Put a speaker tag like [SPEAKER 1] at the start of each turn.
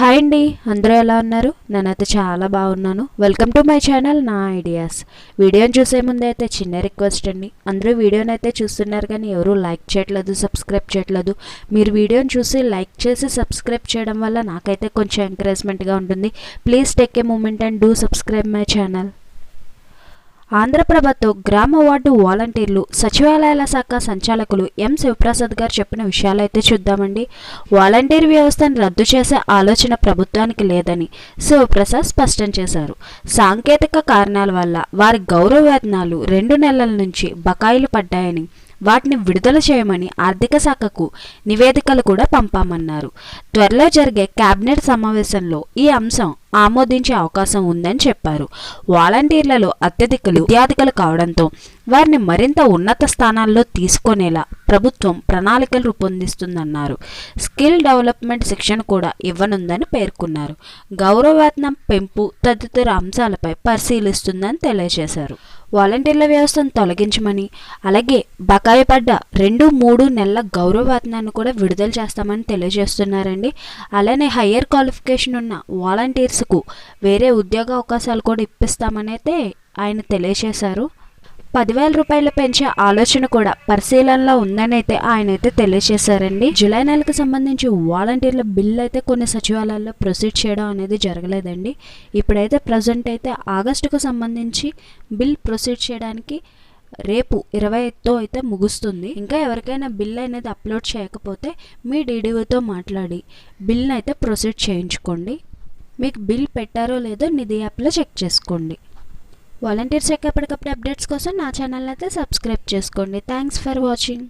[SPEAKER 1] Hi అండి అందరూ ఎలా ఉన్నారు? నేనైతే చాలా బాగున్నాను. వెల్కమ్ టు మై ఛానల్ నా ఐడియాస్ వీడియోని చూసే ముందు అయితే చిన్న రిక్వెస్ట్ అండి. అందరూ వీడియోని అయితే చూస్తున్నారు కానీ ఎవరూ లైక్ చేయట్లేదు సబ్స్క్రైబ్ చేయట్లేదు. మీరు వీడియోని చూసి లైక్ చేసి సబ్స్క్రైబ్ చేయడం వల్ల నాకైతే కొంచెం ఎంకరేజ్మెంట్గా ఉంటుంది. Please take a moment and do subscribe my channel ఆంధ్రప్రభతో గ్రామ వార్డు వాలంటీర్లు సచివాలయాల శాఖ సంచాలకులు ఎం శివప్రసాద్ గారు చెప్పిన విషయాలైతే చూద్దామండి. వాలంటీర్ వ్యవస్థను రద్దు చేసే ఆలోచన ప్రభుత్వానికి లేదని శివప్రసాద్ స్పష్టం చేశారు. సాంకేతిక కారణాల వల్ల వారి గౌరవ వేతనాలు రెండు నెలల నుంచి బకాయిలు పడ్డాయని వాటిని విడుదల చేయమని ఆర్థిక శాఖకు నివేదికలు కూడా పంపామన్నారు. త్వరలో జరిగే కేబినెట్ సమావేశంలో ఈ అంశం ఆమోదించే అవకాశం ఉందని చెప్పారు. వాలంటీర్లలో అత్యధికులు విద్యార్థికులు కావడంతో వారిని మరింత ఉన్నత స్థానాల్లో తీసుకునేలా ప్రభుత్వం ప్రణాళికలు రూపొందిస్తుందన్నారు. స్కిల్ డెవలప్మెంట్ శిక్షణ కూడా ఇవ్వనుందని పేర్కొన్నారు. గౌరవ వేతనం పెంపు తదితర అంశాలపై పరిశీలిస్తుందని తెలియజేశారు. వాలంటీర్ల వ్యవస్థను తొలగించమని అలాగే బకాయి పడ్డ రెండు మూడు నెలల గౌరవ వేతనాన్ని కూడా విడుదల చేస్తామని తెలియజేస్తున్నారండి. అలానే హయ్యర్ క్వాలిఫికేషన్ ఉన్న వాలంటీర్స్కు వేరే ఉద్యోగ అవకాశాలు కూడా ఇప్పిస్తామని అయితే ఆయన తెలియజేశారు. పదివేల రూపాయలు పెంచే ఆలోచన కూడా పరిశీలనలో ఉందని అయితే ఆయన అయితే తెలియజేశారండి. జూలై నెలకు సంబంధించి వాలంటీర్ల బిల్ అయితే కొన్ని సచివాలయాల్లో ప్రొసీడ్ చేయడం అనేది జరగలేదండి. ఇప్పుడైతే ప్రజెంట్ అయితే ఆగస్టుకు సంబంధించి బిల్ ప్రొసీడ్ చేయడానికి రేపు ఇరవై ఐదుతో అయితే ముగుస్తుంది. ఇంకా ఎవరికైనా బిల్ అనేది అప్లోడ్ చేయకపోతే మీ డీడీఓతో మాట్లాడి బిల్ని అయితే ప్రొసీడ్ చేయించుకోండి. మీకు బిల్ పెట్టారో లేదో నిధి యాప్లో చెక్ చేసుకోండి. వాలంటీర్స్ యొక్క ఎప్పటికప్పుడు అప్డేట్స్ కోసం నా ఛానల్ అయితే సబ్స్క్రైబ్ చేసుకోండి. Thanks for watching